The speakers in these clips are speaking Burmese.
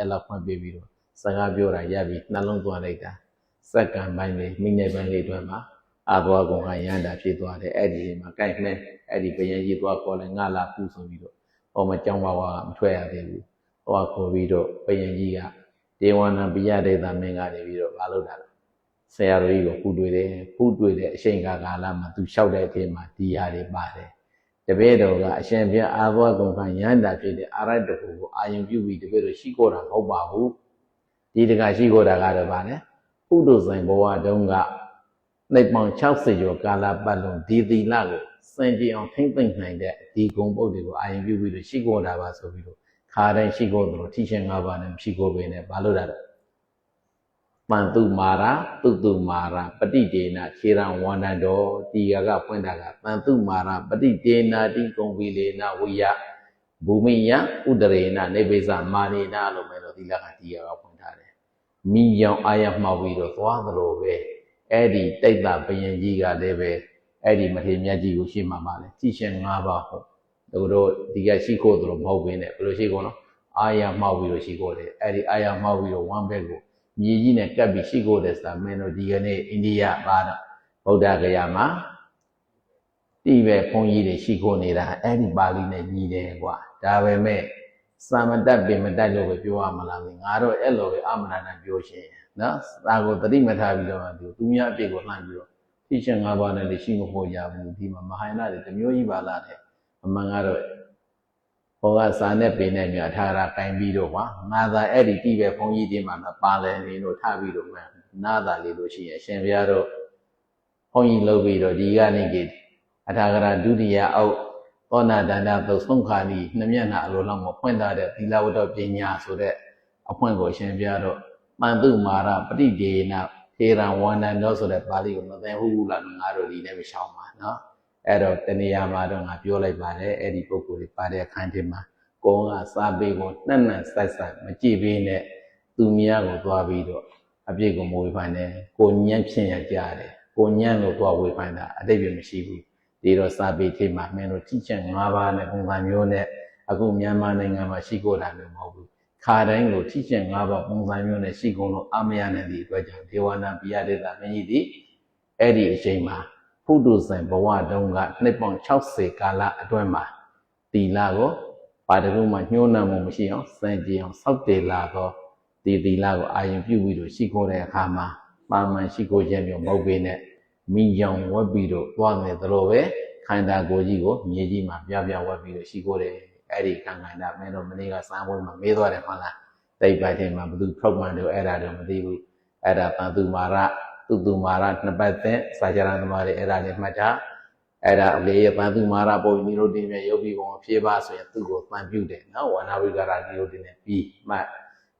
အဲ့လောက်ဖွင့်ပေးပြီးတော့စကားပြောတာရပြီးနှလုံးသွင်းလိုက်တာစက္ကန့်ပိုင်းလေးမိနစ်ပိုင်းလေးအတွင်းမှာအာဘောကုံကရန်တာဖြစ်သွားတယ်အဲ့ဒီမှာကြိုက်မဲ့အဲ့ဒီဘယံကြီးသွားခေါ်လဲငါလာပူဆိုပြီးတော့ဟောမကြောင်းပါဝါမထွက်ရသေးဘူးဟောခေါ်ပြီးတော့ဘယံကြီးကဒေဝနာပိယဒေသမင်းကနေပြီးတော့မလုပ်တာဆရာတော်ကြီးကိုပူတွေ့တယ်ပူတွေ့တဲ့အချိန်ကာကာလမှာသူလျှောက်တဲ့အချိန်မှာဒီဟာတွေပါတယ် တပည့်တော်ကအရှင်ဘုရားအာဘောကုံကရန်တာဖြစ်တဲ့အာရတ္တကိုအာယုံပြုပြီးတပည့်တော်ရှိခိုးတာမဟုတ်ပါဘူးဒီတကရှိခိုးတာကတော့ဗာလဲဥဒုဇင်ဘဝတုန်းကနေပေါင်60ကျော်ကာလပတ်လုံးဒီသီလကိုစင်ကြင်အောင်ထိမ့်သိမ့်နိုင်တဲ့ဒီဂုံပုတ်တွေကိုအာယုံပြုပြီးလို့ရှိခိုးတာပါဆိုပြီးတော့ခါတိုင်းရှိခိုးသလိုထိရှင်၅ပါးနဲ့မရှိခိုးပေနဲ့ဘာလို့တာ လဲပန်တုမာရာတုတုမာရာပฏิဒေနခြေရန်ဝန္တန်တော်ဒီကကဖွင့်တာကပန်တုမာရာပฏิဒေနာတိကုံဝီလေနဝိယဘူမိယဥဒရေနနေပိစမာနေနာလို့မယ်လို့ဒီလကဒီကကဖွင့်ထားတယ်မိယောင်အာရမှောက်ပြီးတော့သွားသလိုပဲအဲ့ဒီတိတ်တာဘယင်ကြီးကလည်းပဲအဲ့ဒီမထေမြတ်ကြီးကိုရှေ့မှာပါလေကြည်ရှင်၅ပါးဟုတ်တို့တို့ဒီကရှိခိုးသလိုမဟုတ်ဘင်းနဲ့ဘယ်လိုရှိခိုးနော်အာရမှောက်ပြီးတော့ရှိခိုးတယ်အဲ့ဒီအာရမှောက်ပြီးတော့ဝမ်းဘက်ကို မြေကြီးနဲ့ကပ်ပြီးရှိခိုးတယ်ဆိုတာမင်းတို့ဒီကနေ့အိန္ဒိယပါတော့ဗုဒ္ဓဂယာမှာတိပဲဘုန်းကြီးတွေရှိခိုးနေတာအဲ့ဒီပါဠိနဲ့ညီတယ်ကွာဒါပဲမဲ့စာမတတ်ပင်မတတ်လို့ပဲပြောရမလားငါတော့အဲ့လိုပဲအမနာနာပြောရှင်နော်ဒါကိုတတိမထားပြီးတော့သူသူများအပြစ်ကိုလှမ်းပြီးတော့သိရှင်၅ပါးနဲ့လည်းရှိမဖို့ရဘူးဒီမှာမဟာယနာတွေတစ်မျိုးကြီးပါလာတယ်အမှန်ကတော့ ဘောကစာနဲ့ပင်နဲ့မြအထာရာကင်ပြီးတော့ကွာငါသာအဲ့ဒီတိပဲဘုန်းကြီးတွေမှာမပါလဲနေလို့ထားပြီးတော့မှနာသာလေးလို့ရှိရင်အရှင်ဘုရားတို့ဘုန်းကြီးလုပ်ပြီးတော့ဒီကနေကြည့်အထာဂရဒုတိယအောက်သောနာတန္တသုဆုံးခါနီနှစ်မျက်နှာအလိုလောက်မဖွင့်ထားတဲ့သီလဝတ္တပညာဆိုတဲ့အဖွင့်ကိုအရှင်ဘုရားတို့ပန်တုမာရပฏิဒေနထေရံဝန္ဒန်တော်ဆိုတဲ့ပါဠိကိုမသိဘူးလားငါတို့ဒီနဲ့မရှောင်ပါနော် အဲ့တော့တဏှာမှာတော့ငါပြောလိုက်ပါတယ်အဲ့ဒီပုဂ္ဂိုလ်လေးပါတဲ့အခန်းထဲမှာကိုယ်ကစားပေးကိုနှံ့နှံ့ဆက်ဆက်မကြည့်ပေးနဲ့သူများကိုသွားပြီးတော့အပြစ်ကိုမဝေဖန်နဲ့ကိုညံ့ဖြစ်ရကြတယ်ကိုညံ့လို့သွားဝေဖန်တာအတိတ်ပဲမရှိဘူးဒီတော့စားပေးထဲမှာမင်းတို့ကြည့်ချက်၅ပါးနဲ့ပုံစံမျိုးနဲ့အခုမြန်မာနိုင်ငံမှာရှိခိုးတာမျိုးမဟုတ်ဘူးခါတိုင်းကိုကြည့်ချက်၅ပါးပုံစံမျိုးနဲ့ရှိကုန်လို့အမရနိုင်သည့်အတွက်ကြောင့်ဒေဝနာပိယဒေတာမင်းကြီးဒီအဲ့ဒီအချိန်မှာ ဖုဒ္ဓဇံဘဝတုန်းကနှစ်ပေါင်း60ကာလအတွင်းမှာတီလာကိုဘာတကူမှညှိုးနှံမှုမရှိအောင်စံကြည်အောင်စောက်တည်လာတော့ဒီတီလာကိုအာရုံပြုပြီးတော့ရှိခိုးတဲ့အခါမှာပါမန်ရှိခိုးခြင်းမျိုးမဟုတ်ပေနဲ့မိကြောင်ဝက်ပြီးတော့သွားမယ်သလိုပဲခန္ဓာကိုယ်ကြီးကိုမြေကြီးမှာပြပြဝက်ပြီးတော့ရှိခိုးတယ်အဲ့ဒီကံကန္တာမင်းတို့မနေ့ကစမ်းပွဲမှာမေးသွားတယ်ဟုတ်လားတိတ်ပိုက်ထဲမှာဘသူထုတ်မှန်တယ်အဲ့ဒါတော့မသိဘူးအဲ့ဒါတန်သူမာရ သူသူမာရနှစ်ပတ်သက်စာကြရန်သမားတွေအဲ့ဒါလေးမှတ်ထားအဲ့ဒါအလေးရတန်သူမာရပုံနိရောဓိမြေရုပ်ပြီးပုံဖြေးပါဆိုရင်သူ့ကိုတန်ပြုတယ်နော်ဝဏဝိကာရနိရောဓိနဲ့ပြီးမှတ်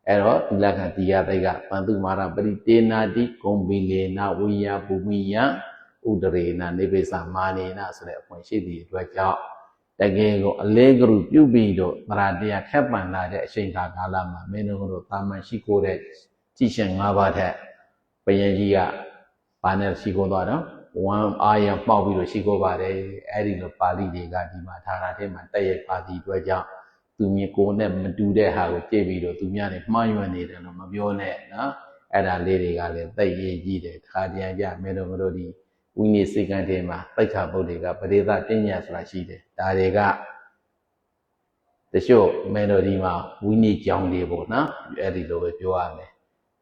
အဲ့တော့ဒီလက္ခဏာဒီရတိတ်ကပန်သူမာရပရိတေနာတိဂုံဘိလေနဝိယဘူမိယဥဒရေနနေပိသမာနေနဆိုတဲ့အခွင့်ရှိသည့်အတွက်ကြောင့်တကယ်ကိုအလေးကရုပြုပြီးတော့သရတရားခက်ပန်လာတဲ့အချိန်ကာလမှာမင်းတို့တို့တာမန်ရှိခိုးတဲ့ကြည်ရှင်၅ပါးထက် ဘယင်ကြီးကဘာနဲ့ရှိခိုးသွားတော့ဝမ်အာယပေါက်ပြီးတော့ရှိခိုးပါတယ်အဲ့ဒီလိုပါဠိတွေကဒီမှာထာတာထဲမှာတက်ရဲ့ပါဠိအတွက်ကြောင့်သူမြေကိုယ်နဲ့မတူတဲ့ဟာကိုကြည့်ပြီးတော့သူများနဲ့မှားယွင်းနေတယ်လို့မပြောနဲ့နော်အဲ့ဒါလေးတွေကလည်းသိရေးကြီးတယ်ခါတရံကြမင်းတို့တို့ဒီဝိနည်းစိတ်ကံထဲမှာသိက္ခာပုဒ်တွေကပရိသပညာဆိုတာရှိတယ်ဒါတွေကတချို့မင်းတို့ဒီမှာဝိနည်းကြောင်းတွေပေါ့နော်အဲ့ဒီလိုပဲပြောရမယ်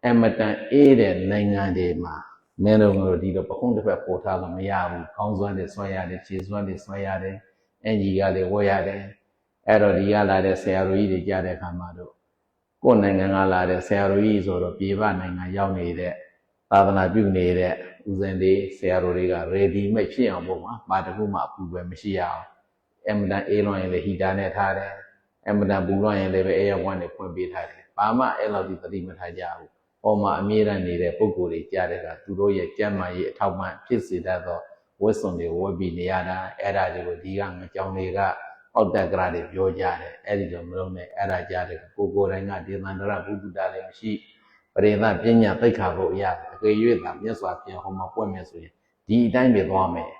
အမတန်အေးတဲ့နိုင်ငံတွေမှာမင်းတို့တို့ဒီတော့ပခုံးတစ်ဖက်ပို့ထားလို့မရဘူးခေါင်းစွမ်းတွေဆွဲရတယ်ခြေစွမ်းတွေဆွဲရတယ်အင်ဂျီကလည်းဝဲရတယ်အဲ့တော့ဒီကလာတဲ့ဆရာတော်ကြီးတွေကြားတဲ့အခါမှာတော့ကိုယ်နိုင်ငံကလာတဲ့ဆရာတော်ကြီးဆိုတော့ပြေပနိုင်ငံရောက်နေတဲ့သာသနာပြုနေတဲ့ဦးဇင်းတွေဆရာတော်တွေက ready မဲ့ဖြစ်အောင်ပေါ့မှာဘာတခုမှအပူပဲမရှိရအောင်အမတန်အေးလွန်ရင်လည်းဟီတာနဲ့ထားတယ်အမတန်ပူလွန်ရင်လည်းပဲအေးရဝမ်းနဲ့ဖွင့်ပေးထားတယ်ဘာမှအဲ့လောက်ဒီသတိမထားကြဘူး ဟောမှာအမြဲတမ်းနေတဲ့ပုံကိုယ်တွေကြားတဲ့ကသူတို့ရဲ့ကြမ်းမာရေးအထောက်ပံ့ဖြစ်စေတတ်သောဝတ်စုံတွေဝတ်ပြီးနေရတာအဲ့ဒါတွေကိုဒီကငကြောင်တွေကအောက်တက်ကရတွေပြောကြတယ်အဲ့ဒီလိုမလုပ်နဲ့အဲ့ဒါကြားတဲ့ကိုကိုယ်တိုင်ကဒေသန္တရဘုဒ္ဓတာလည်းမရှိပရိသပညာသိက္ခာဖို့ရအကြွေ၍သာမြတ်စွာဘုရားဟောမှာပွင့်မယ်ဆိုရင်ဒီအတိုင်းပဲသွားမယ်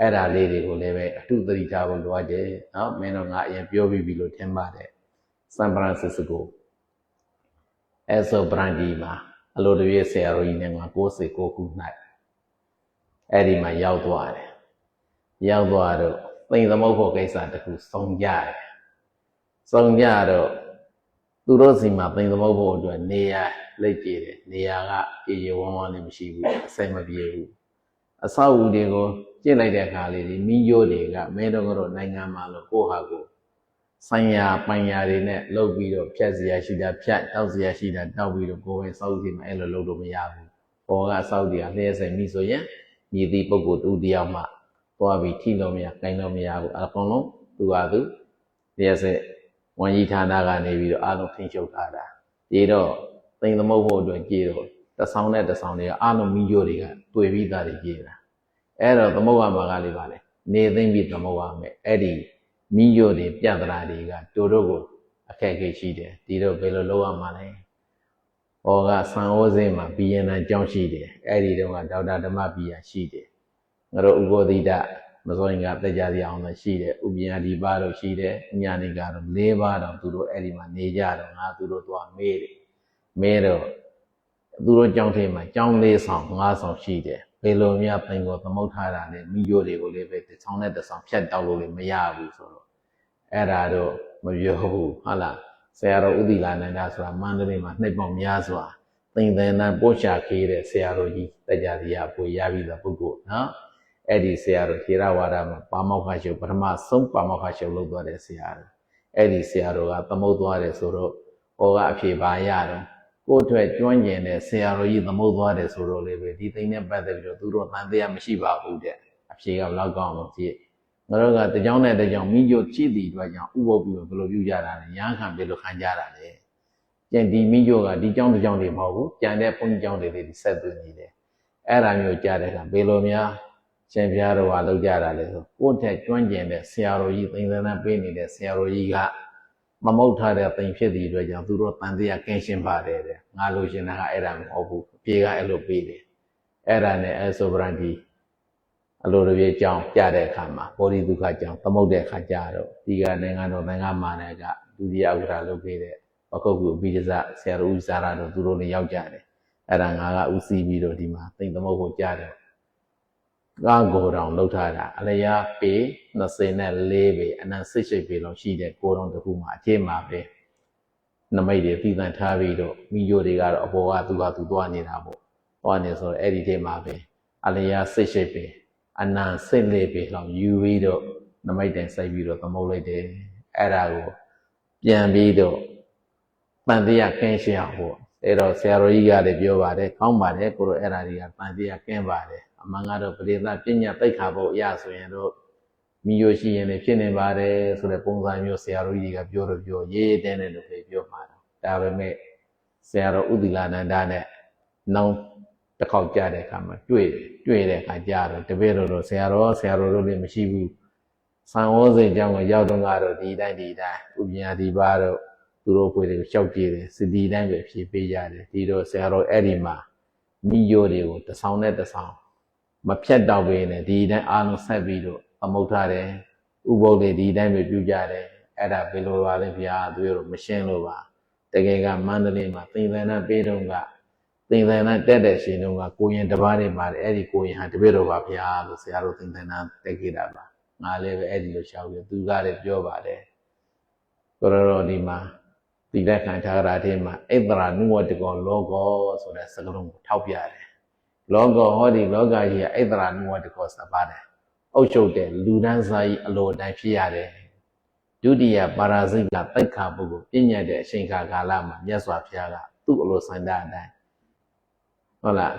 အဲ့ဒါလေးတွေကိုလည်းပဲအထုသတိထားဖို့လိုအပ်တယ်နော်မင်းတို့ငါအရင်ပြောပြီးပြီလို့ထင်ပါတယ်ဆန်ဖရန်စစ္စကို အဲဆိုဘရန်ဒီမှာအလိုတည်းဆရာတော်ကြီးနဲ့ငါ69ခု၌အဲ့ဒီမှာရောက်သွားတယ်ရောက်သွားတော့သိင်သမုတ်ဖို့ကိစ္စတစ်ခုစုံကြတယ်စုံကြတော့သူတို့စီမှာသိင်သမုတ်ဖို့အတွက်နေရာလက်ကြည့်တယ်နေရာကအေးရဝန်းဝန်းလည်းမရှိဘူးအစိမ့်မပြေဘူးအဆောက်အဦတွေကိုကျင့်လိုက်တဲ့အခါလေးဒီမိယိုးတွေကမဲတော်ကတော့နိုင်ငံမှာလို့ကိုယ့်ဟာကိုယ် ဆိုင်ရာပိုင်ရာတွေနဲ့လုပ်ပြီးတော့ဖြတ်စရာရှိတာဖြတ်တောက်စရာရှိတာတောက်ပြီးတော့ကိုယ်ပဲစောက်စီမှာအဲ့လိုလုပ်လို့မရဘူး။ပေါ်ကစောက်တွေကလျှဲဆိုင်ပြီဆိုရင်မြည်သည့်ပုဂ္ဂိုလ်တူတယောက်မှသွားပြီးထိလို့မရ၊ကိုင်းလို့မရဘူးအကုန်လုံးသူဟာသူလျှဲဆက်ဝန်ကြီးဌာနကနေပြီးတော့အားလုံးထိန်းချုပ်ထားတာ။ဒီတော့သိမ်သမုတ်ဖို့အတွက်ကြည်တော့တဆောင်နဲ့တဆောင်တွေကအားလုံးမိညို့တွေကတွေ့ပြီးသားတွေကြည်တာ။အဲ့တော့သမုတ်ကမှာကလေးပါလေနေသိမ့်ပြီးသမုတ်ရမယ်အဲ့ဒီ မိညို့တွေပြဿနာတွေကတို့တို့ကိုအခက်အခဲရှိတယ်ဒီတော့ဘယ်လိုလုပ်ရမှာလဲ။ဟောကဆန်ဩစင်းမှာဘီယန်နန်ကျောင်းရှိတယ်။အဲ့ဒီတော့ကဒေါက်တာဓမ္မဘီယာရှိတယ်။ငါတို့ဥပ္ပဒိတမစောရင်ကတက်ကြရအောင်လို့ရှိတယ်။ဥပ္ပယဒီပါတော့ရှိတယ်။ညာနေကတော့၄ပါးတော့သူတို့အဲ့ဒီမှာနေကြတော့ငါသူတို့သွားမေးတယ်။မေးတော့သူတို့ကျောင်းထဲမှာကျောင်းလေးဆောင်၅ဆောင်ရှိတယ်။ဘယ်လိုများပင်ကိုသမုတ်ထားတာလဲမိညို့တွေကိုလည်းပဲတစ်ဆောင်နဲ့တစ်ဆောင်ဖြတ်တောက်လို့လည်းမရဘူးဆိုတော့ အဲ့ဒါတော့မပြောဘူးဟုတ်လားဆရာတော်ဥဒိလာနန္ဒဆိုတာမန္တလေးမှာနှစ်ပေါင်းများစွာသင်္သင်တန်ပို့ချခေးတဲ့ဆရာတော်ကြီးတရားတရားပွေရပြီးသားပုဂ္ဂိုလ်နော်အဲ့ဒီဆရာတော်ထေရဝါဒမှာပါမောက္ခရှုပ်ပထမဆုံးပါမောက္ခရှုပ်လုပ်သွားတဲ့ဆရာတော်အဲ့ဒီဆရာတော်ကသမုတ်သွားတယ်ဆိုတော့ဟောကအဖြေပါရတော့ကိုယ့်အတွက်ကျွမ်းကျင်တဲ့ဆရာတော်ကြီးသမုတ်သွားတယ်ဆိုတော့လေပဲဒီသိန်းနဲ့ပတ်သက်ပြီးတော့သူတို့တန်တရားမရှိပါဘူးတဲ့အဖြေကဘယ်လောက်ကောင်းလို့ကြည့် ငါတို့ကတကြောင်နဲ့တကြောင်မိညို့ကြည့်တည်အတွက်ကြောင့်ဥပုပ်ပြီးတော့ဘယ်လိုပြုကြတာလဲရဟန်းခံဘယ်လိုခံကြတာလဲကျန်ဒီမိညို့ကဒီကြောင်တကြောင်တွေမဟုတ်ဘူးကျန်တဲ့ဘုန်းကြီးကြောင်တွေလေးဆက်သွင်းနေတယ်အဲ့ဒါမျိုးကြားတဲ့အခါဘယ်လိုများရှင်ပြားတော်ကလောက်ကြတာလဲဆိုကိုယ့်ထက်ကျွမ်းကျင်တဲ့ဆရာတော်ကြီးသင်္သနာပေးနေတဲ့ဆရာတော်ကြီးကမမုတ်ထားတဲ့သင်ဖြစ်သည့်အတွက်ကြောင့်သူတို့တန်တရားကင်းရှင်းပါတယ်တဲ့ငါလိုချင်တာကအဲ့ဒါမဟုတ်ဘူးအပြေကအဲ့လိုပေးတယ်အဲ့ဒါနဲ့အဲဆိုဗရန်ဒီ အလိုတပြေကြောင်းပြတဲ့အခါမှာဘောဓိဒုက္ခကြောင်းသမုတ်တဲ့အခါကျတော့ဒီကနိုင်ငံတော်နိုင်ငံမာနကဒုတိယဥက္ကဋ္ဌလုပ်ခဲ့တဲ့ဘခုတ်ကူအပိဇဇဆရာတော်ဦးဇာရတို့သူတို့လည်းရောက်ကြတယ်အဲ့ဒါငါကဥစီပြီးတော့ဒီမှာသိမ့်သမုတ်ကိုကြားတယ်ကားကိုတောင်လှုပ်ထားတာအလျားပေ24ပေအနံ68ပေလောက်ရှိတဲ့ကိုတောင်တစ်ခုမှာအခြေမှာပဲနမိတ်တွေပြည်တန်ထားပြီးတော့မိယိုတွေကတော့အပေါ်ကသူကသူသွားနေတာပေါ့သွားနေဆိုတော့အဲ့ဒီထဲမှာပဲအလျား68ပေ အနံစိတ်လေးပေလောက်ယူပြီးတော့နမိတ်တိုင်စိုက်ပြီးတော့သမုတ်လိုက်တယ်အဲ့ဒါကိုပြန်ပြီးတော့တန်တရားကင်းရှင်းအောင်ပေါ့အဲ့တော့ဆရာတော်ကြီးကလည်းပြောပါတယ်ကောင်းပါတယ်ကိုတို့အဲ့ဒါတွေကတန်တရားကင်းပါတယ်အမှန်ကတော့ပရိသတ်ပညာသိက္ခာဖို့အရဆိုရင်တော့မိယိုရှိရင်လည်းဖြစ်နေပါတယ်ဆိုတဲ့ပုံစံမျိုးဆရာတော်ကြီးကပြောတော့ပြောရေးရေးတင်းတင်းလို့ပဲပြောမှာတော့ဒါပေမဲ့ဆရာတော်ဥဒိလာနန္ဒနဲ့နောင် တစ်ခေါက်ကြားတဲ့အခါမှာတွေ့တယ်တွေ့တဲ့အခါကြားတော့တပည့်တော်တို့ဆရာတော်ဆရာတော်တို့လည်းမရှိဘူးဆံဝေါ်စိတ်ကြောင့်ကိုရောက်တော့ကတော့ဒီတိုင်းဒီတိုင်းဥပညာဒီပါတော့သူတို့ကိုယ်တွေရှောက်ကြည့်တယ်စတီတိုင်းပဲဖြေပေးကြတယ်ဒီတော့ဆရာတော်အဲ့ဒီမှာမိယိုတွေကိုတစ်ဆောင်နဲ့တစ်ဆောင်မဖြတ်တော့ဘဲနဲ့ဒီတိုင်းအားလုံးဆက်ပြီးတော့အမုတ်ထားတယ်ဥပုပ်တွေဒီတိုင်းပဲပြုကြတယ်အဲ့ဒါဘယ်လိုပါလဲဗျာသူတို့မရှင်းလို့ပါတကယ်ကမန္တလေးမှာသင်္သနာပေးတော့က သင်္သနာတက်တဲ့ရှင်တို့ကကိုရင်တစ်ပါးနေပါတယ်အဲ့ဒီကိုရင်ဟာတပည့်တော်ပါဗျာလို့ဆရာတို့သင်္သနာတက်ခဲ့တာပါငါလည်းပဲအဲ့ဒီလိုရှောက်ပြီးသူကလည်းပြောပါတယ်ကိုရတော်ဒီမှာဒီလက်ခံထားကြတာဒီမှာဣဒရာနုဝတကောလောကောဆိုတဲ့စကားလုံးကိုထောက်ပြတယ်လောကောဟောဒီလောကကြီးကဣဒရာနုဝတကောစပါတယ်အုပ်ချုပ်တဲ့လူဒန်းစာကြီးအလိုအတိုင်းဖြစ်ရတယ်ဒုတိယပါရာဇိကတိုက်ခါပုဂ္ဂိုလ်ပြည့်ညတ်တဲ့အချိန်ခါကာလမှာမြတ်စွာဘုရားကသူ့အလိုစံတဲ့အတိုင်း ဟုတ်လား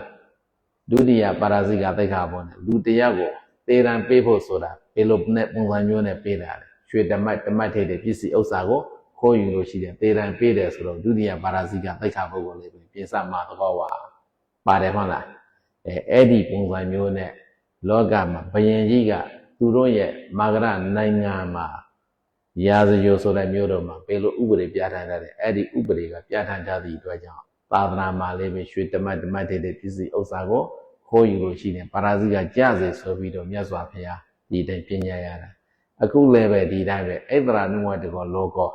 ဒုတိယပါရာဇိကသိက္ခာပေါ်နဲ့လူတရားကိုသေရန်ပေးဖို့ဆိုတာဘယ်လိုနဲ့ပုံစံမျိုးနဲ့ပေးတာလဲရွှေဓမ္မဓမ္မထေတဲ့ပစ္စည်းဥစ္စာကိုခိုးယူလို့ရှိတယ်သေရန်ပေးတယ်ဆိုတော့ဒုတိယပါရာဇိကသိက္ခာပုဂ္ဂိုလ်လေးပဲပြင်စမှာသဘောပါပါတယ်ဟုတ်လားအဲအဲ့ဒီပုံစံမျိုးနဲ့လောကမှာဘယင်ကြီးကသူတို့ရဲ့မာဂရနိုင်ငံမှာရာဇဂိုဆိုတဲ့မျိုးတော့မှာဘယ်လိုဥပဒေပြဋ္ဌာန်းထားတယ်အဲ့ဒီဥပဒေကပြဋ္ဌာန်းထားသည့်အတွက်ကြောင့် သာသနာမှာလည်းပဲရွှေတမတ်တမတ်တဲ့ပစ္စည်းဥစ္စာကိုခိုးယူလို့ရှိတယ်ပါရာဇိကကြစေဆိုပြီးတော့မြတ်စွာဘုရားဒီတိုင်းပြင်ညာရတာအခုလည်းပဲဒီတိုင်းပဲဣဒရာနုဝတ္တကောလောကော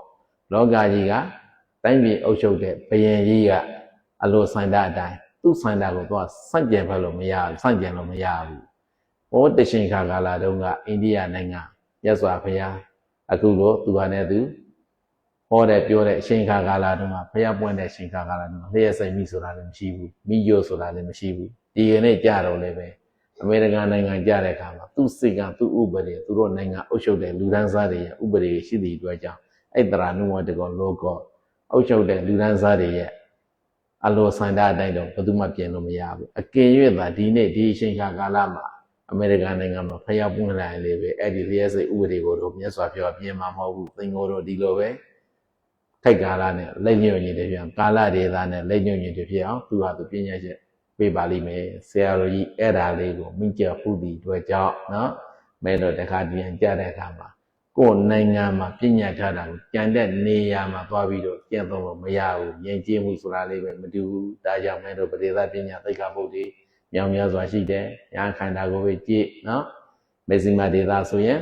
လောကကြီးကတတိုင်းပြည်အုပ်ချုပ်တဲ့ဘယင်ကြီးကအလိုဆိုင်တာအတိုင်းသူ့ဆိုင်တာကိုသူကစန့်ကျင်ဖက်လို့မရဘူးစန့်ကျင်လို့မရဘူးဟောတရှင်ခါကာလာတုန်းကအိန္ဒိယနိုင်ငံမြတ်စွာဘုရားအခုလိုသူဟာနဲ့သူ ဟောတဲ့ပြောတဲ့အရှင်ခါကာလာတုန်းကဘုရားပွင့်တဲ့အရှင်ခါကာလာတုန်းကလျှက်စိတ်မိဆိုတာလည်းမရှိဘူးမိယို့ဆိုတာလည်းမရှိဘူးဒီကနေ့ကြတော့လည်းပဲအမေရိကန်နိုင်ငံကြတဲ့အခါမှာသူ့စိတ်ကသူ့ဥပဒေသူတို့နိုင်ငံအုပ်ချုပ်တဲ့လူဒန်းစားတွေရဲ့ဥပဒေရှိသည့်အတွက်ကြောင့်အဲ့တရာနုဝတကောလောကအုပ်ချုပ်တဲ့လူဒန်းစားတွေရဲ့အလိုဆန္ဒအတိုင်းတော့ဘယ်သူမှပြင်လို့မရဘူးအကင်၍သာဒီနေ့ဒီအချိန်ခါကာလမှာအမေရိကန်နိုင်ငံမှာဖျက်ပွင့်လာရင်လေပဲအဲ့ဒီလျှက်စိတ်ဥပဒေကိုတော့မြတ်စွာဘုရားပြင်မှာမဟုတ်ဘူးသင်္ကိုတော့ဒီလိုပဲ ထိုက်ကာလနဲ့လက်ညှို့ညင်တွေပြန်ကာလဒေသနဲ့လက်ညှို့ညင်တွေဖြစ်အောင်သူဟာသူပညာချက်ပေးပါလိမ့်မယ်ဆရာတော်ကြီးအဲ့ဒါလေးကိုမိကြဖူးသည်အတွက်ကြောင့်နော်မဲတော့တခါပြန်ကြတဲ့အခါမှာကိုယ်နိုင်ငံမှာပြညာထားတာကိုကြံတဲ့နေရာမှာသွားပြီးတော့ကျင့်သုံးလို့မရဘူးယဉ်ကျေးမှုဆိုတာလေးပဲမတူဘူးဒါကြောင့်မဲတော့ပရိသတ်ပညာသိက္ခာပုဒ်တွေမြောင်များစွာရှိတယ်ညာခန္ဓာကိုယ်ပဲကြည့်နော်မေဇိမဒေတာဆိုရင်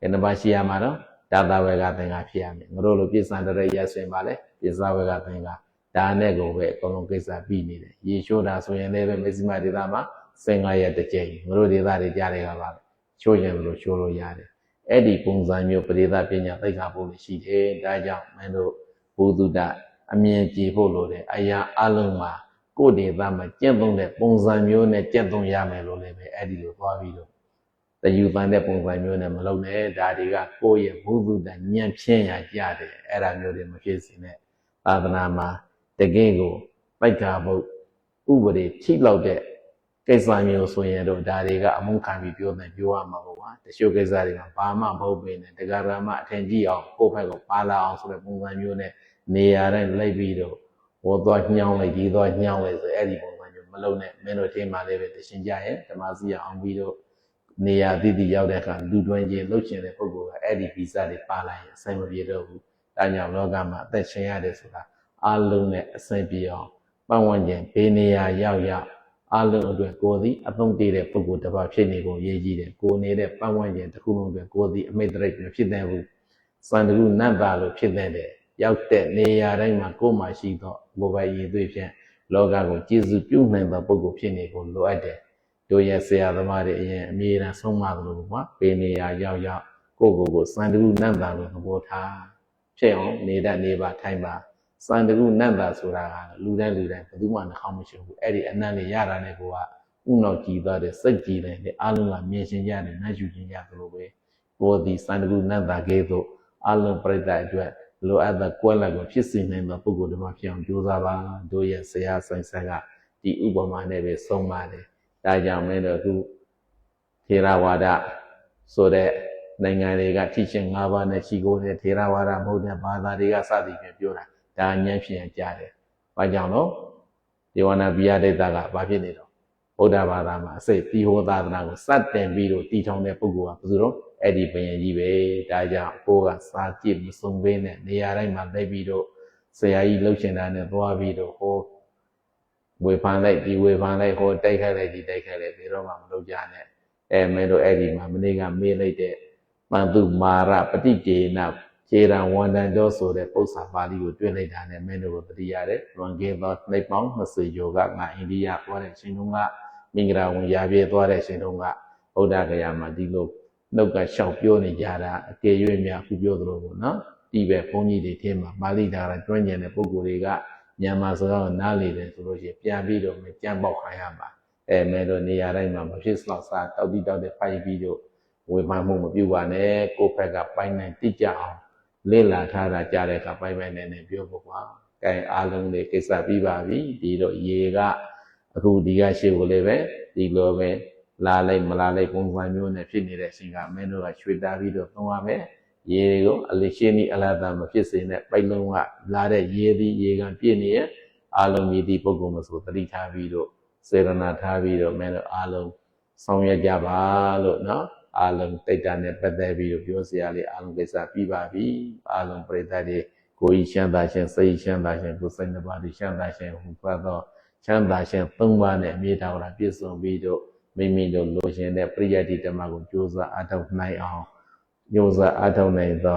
ဘယ်နှပါရှိရမှာတော့ ဒါသဝေကသင်္ဃာဖြစ်ရမယ်ငါတို့လိုပြစ္ဆန္တရရဆွင်ပါလေပြစ္ဆဝေကသင်္ဃာဒါနဲ့ကိုပဲအကုန်လုံးကိစ္စပြီးနေတယ်ရေရှိုးတာဆိုရင်လည်းပဲမဇ္ဈိမဒေသမှာ15ရက်တစ်ကြိမ်မတို့ဒေသတွေကြားတွေကပါချိုးရင်လို့ချိုးလို့ရတယ်အဲ့ဒီပုံစံမျိုးပရိသတ်ပညာသိက္ခာပုဒ်ရှိတယ်ဒါကြောင့်မင်းတို့ဘုဒ္ဓတအမြင်ကြည့်ဖို့လိုတယ်အရာအလုံးမှာကိုယ်ဒေသမှာကျင့်သုံးတဲ့ပုံစံမျိုးနဲ့ကျင့်သုံးရမယ်လို့လည်းပဲအဲ့ဒီလိုသွားပြီးတော့ တယူပန်တဲ့ပုံစံမျိုးနဲ့မလုပ်နဲ့ဒါတွေကကိုယ့်ရဲ့ဘုဒ္ဓတညံ့ဖြင်းရကြတယ်အဲ့ဒါမျိုးတွေမဖြစ်စေနဲ့သာသနာမှာတကယ်ကိုပိုက်ကာဘုတ်ဥပဒေထိလောက်တဲ့ကိစ္စမျိုးဆိုရင်တော့ဒါတွေကအမုန်းခံပြီးပြောတယ်ပြောရမှာပေါ့ကွာတချို့ကိစ္စတွေမှာဘာမှမဟုတ်ပေနဲ့တရားရမအထင်ကြီးအောင်ကိုယ့်ဘက်ကိုပါလာအောင်ဆိုတဲ့ပုံစံမျိုးနဲ့နေရာတိုင်းလိုက်ပြီးတော့ဟောသွားညှောင်းလိုက်ဒီသွားညှောင်းလိုက်ဆိုအဲ့ဒီပုံစံမျိုးမလုံးနဲ့မင်းတို့ထင်မှလည်းပဲတရှင်ကြရဲ့ဓမ္မစီအောင်ပြီးတော့ နေရာတည်တည်ရောက်တဲ့အခါလူတွင်ချင်းလှုပ်ရှင်တဲ့ပုဂ္ဂိုလ်ကအဲ့ဒီဗီဇတွေပါလာရင်အဆိုင်မပြေတော့ဘူးဒါကြောင့်လောကမှာအသက်ရှင်ရတယ်ဆိုတာအလုံးနဲ့အဆင်ပြေအောင်ပတ်ဝန်းကျင်ဘေးနေရာရောက်ရောက်အလုံးအတွက်ကိုယ်သည်အသုံးတည်တဲ့ပုဂ္ဂိုလ်တစ်ပါးဖြစ်နေကိုရည်ကြီးတယ်ကိုယ်နေတဲ့ပတ်ဝန်းကျင်တစ်ခုလုံးအတွက်ကိုယ်သည်အမိတ်တရိတ်မဖြစ်တဲ့ဘူးစံတကူနတ်သားလို့ဖြစ်တဲ့တယ်ရောက်တဲ့နေရာတိုင်းမှာကိုယ်မှရှိသောဘဝရည်သွေးဖြင့်လောကကိုကျေစုပြုနိုင်သောပုဂ္ဂိုလ်ဖြစ်နေကိုလိုအပ်တယ် တို့ရဲ့ဆရာသမားတွေအရင်အမြဲတမ်းဆုံးမသလိုပေါ့ဘေးနေရာရောက်ရောက်ကိုယ့်ကိုယ်ကိုစံတကူနတ်သားလို့သဘောထားဖြစ်အောင်နေတတ်နေပါထိုင်ပါစံတကူနတ်တာဆိုတာကလူတိုင်းလူတိုင်းဘယ်သူမှနှောင်းမရှိဘူးအဲ့ဒီအနတ်လေးရတာနဲ့ကိုကဥနောက်ကြည်သွားတဲ့စိတ်ကြည်တယ်လေအလုံးကမြင်ရှင်ရတယ်နှက်ယူခြင်းရတယ်လို့ပဲကိုယ်ဒီစံတကူနတ်တာကဲသို့အလုံးပြိတ္တအတွက်လိုအပ်တဲ့ကွက်လက်ကိုဖြစ်စေနိုင်သောပုဂ္ဂိုလ်တွေမှာဖြစ်အောင်ကြိုးစားပါတို့ရဲ့ဆရာဆိုင်ဆက်ကဒီဥပမာနဲ့ပဲဆုံးပါတယ် ဒါကြောင့်မင်းတို့အခုထေရဝါဒဆိုတဲ့နိုင်ငံတွေကထိရှင်၅ပါးနဲ့ရှိကိုတဲ့ထေရဝါဒမဟုတ်တဲ့ဘာသာတွေကစသည်ဖြင့်ပြောတာဒါဉာဏ်ဖြင့်ကြားတယ်။ဘာကြောင့်လို့ဒေဝနာပိယဒိဋ္ဌကဘာဖြစ်နေတော့ဗုဒ္ဓဘာသာမှာအစိတ်တိဟောသာသနာကိုစတင်ပြီးတော့တည်ထောင်တဲ့ပုဂ္ဂိုလ်ကဘယ်သူတော့အဲ့ဒီဘယင်ကြီးပဲ။ဒါကြောင့်ကိုယ်ကစာကြည့်မစုံဘဲနဲ့နေရာတိုင်းမှာလိုက်ပြီးတော့ဆရာကြီးလှုပ်ရှင်တာနဲ့သွားပြီးတော့ဟော ဝေဖန်လိုက်ဒီဝေဖန်လိုက်ဟောတိုက်ခိုက်လိုက်ဒီတိုက်ခိုက်လိုက်ဘယ်တော့မှမလုပ်ကြနဲ့။အဲမင်းတို့အဲ့ဒီမှာမနေ့ကမေးလိုက်တဲ့ပန္တုမာရပฏิကေနခြေရန်ဝန်တန်ကျော်ဆိုတဲ့ပု္ပ္ပာပါဠိကိုတွေ့လိုက်တာနဲ့မင်းတို့ကိုတတိရတယ်။လွန်ခဲ့သောနှစ်ပေါင်း20ကျော်ကငါအိန္ဒိယသွားတဲ့ရှင်တုန်းကမင်္ဂလာဝင်ရာပြေသွားတဲ့ရှင်တုန်းကဗုဒ္ဓဂယာမှာဒီလိုနှုတ်ကလျှောက်ပြောနေကြတာအကယ်၍များခုပြောသလိုပေါ့နော်။ဒီပဲဘုန်းကြီးတွေထဲမှာပါဠိဒါရကျွမ်းကျင်တဲ့ပုဂ္ဂိုလ်တွေက မြန်မာစကားကိုနားလေတယ်ဆိုလို့ရှိရင်ပြန်ပြီးတော့မကြံ့ပေါက်ခိုင်းရမှာ။အဲမဲတို့နေရာတိုင်းမှာမဖြစ်စလောက်စားတောက်တိတောက်တဲ့ဖိုက်ပြီးတော့ဝေဖန်မှုမပြုပါနဲ့ကိုယ့်ဘက်ကပိုင်းနိုင်တိကျအောင်လေ့လာထားတာကြားတဲ့အခါပိုင်ပိုင်နဲ့နဲ့ပြောဖို့ကွာ။ကဲအားလုံးလေးကိစ္စပြီးပါပြီ။ဒီတော့ရေကအခုဒီကရှေ့ကိုလည်းပဲဒီလိုပဲလာလိုက်မလာလိုက်ပုံစံမျိုးနဲ့ဖြစ်နေတဲ့အချိန်ကမင်းတို့ကရွှေတာပြီးတော့သုံးရမယ်။ ရေကိုအလရှင်းဤအလားတာမဖြစ်စေနဲ့ပိုက်လုံးကလာတဲ့ရေသည်ရေကပြည့်နေရဲ့အားလုံးမြည်သည့်ပုဂ္ဂိုလ်မဆိုတတိထားပြီးတော့စေရနာထားပြီးတော့မင်းတို့အားလုံးဆောင်ရွက်ကြပါလို့နော်။အားလုံးတိတ်တာနဲ့ပတ်သက်ပြီးတော့ပြောစရာလေးအားလုံးကိစ္စပြီးပါပြီအားလုံးပြိတ္တတွေကိုယ်ကြီးချမ်းသာခြင်းစိတ်ချမ်းသာခြင်းကိုယ်စိတ်နှစ်ပါးဒီချမ်းသာခြင်းဟူပတ်သောချမ်းသာခြင်းသုံးပါးနဲ့အမြဲတမ်းပြည့်စုံပြီးတော့မိမိတို့လိုချင်တဲ့ပရိယတ်တိဓမ္မကိုကြိုးစားအားထုတ်နိုင်အောင် ကြိုးစားအားထုတ်နိုင်သော